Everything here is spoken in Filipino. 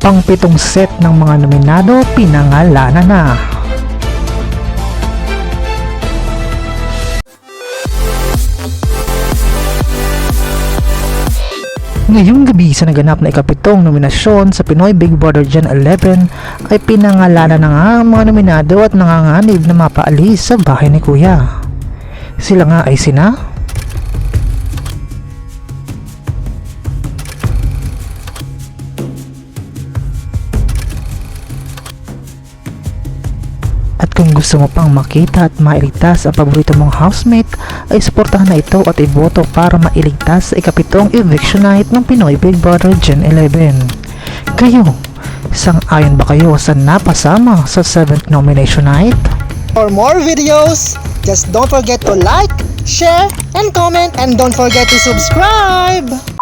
Pang-pitong set ng mga nominado pinangalanan na. Ngayong gabi sa naganap na ikapitong nominasyon sa Pinoy Big Brother Gen 11 ay pinangalanan na nga ang mga nominado at nanganganib na mapaalis sa bahay ni Kuya. Sila nga ay sina At kung gusto mo pang makita at mailigtas ang paborito mong housemate, ay suportahan na ito at iboto para mailigtas sa ikapitong eviction night ng Pinoy Big Brother Gen 11. Kayo, sang-ayon ba kayo sa napasama sa 7th nomination night? For more videos, just don't forget to like, share, and comment, and don't forget to subscribe!